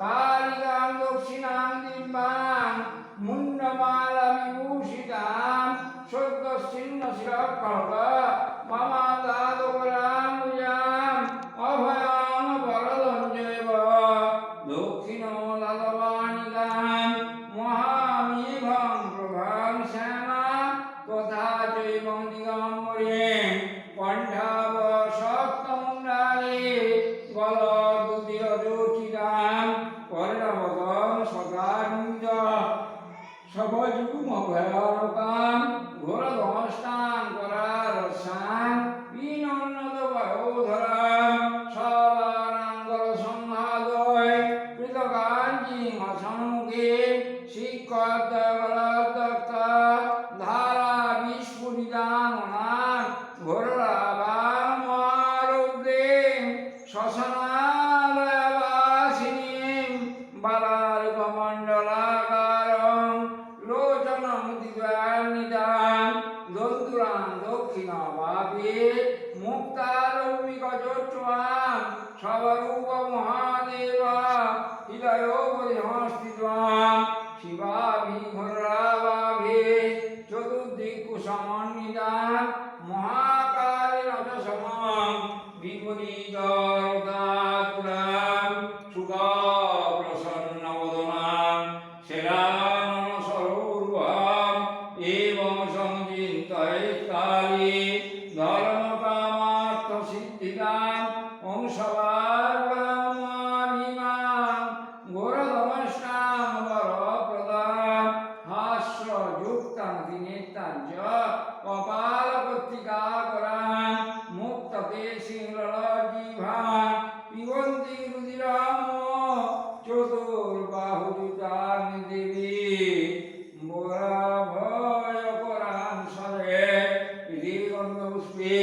कालिकां दक्षिणां दिम्बां मुण्डमालविभूषितां शुद्धश्चिन्नशिरः ममादादुकराम्बुजां अभयां वरदञ्जैव दक्षिणो ललवाणिकां महामेघं प्रभां श्यामा तथा चैवं दिगाम्बरीं कण्ठावशक्तमुण्डाले गल સભજુમાં ભરાતા দক্ষিণভাবে মুক্তারৌমিকচোচ্ছ্বাং সবরূপ মহাদেব হৃদয়োপরিহস্তিত্বাং শিবাভিঘোরাভাবে চতুর্দিকু সমন্বিতাং মহাকালী রজসমং বিপরীতরতাতুরাং সুখপ্রসন্নবদনাং শিরানন সরৌর্বাম এবং ইমাম অংশবার ব্রাহ্মণ ইমাম গোরধমষ্টাম বরপ্রদান হাস্য যুক্তাং দিনেত্তাঞ্চ কপাল পত্রিকা করান মুক্ততে সিংহল জিভান পিবন্তি রুদিরাম চতুর্বাহুতাং দেবী বরাভয় করান সরে হৃদয় পুষ্পে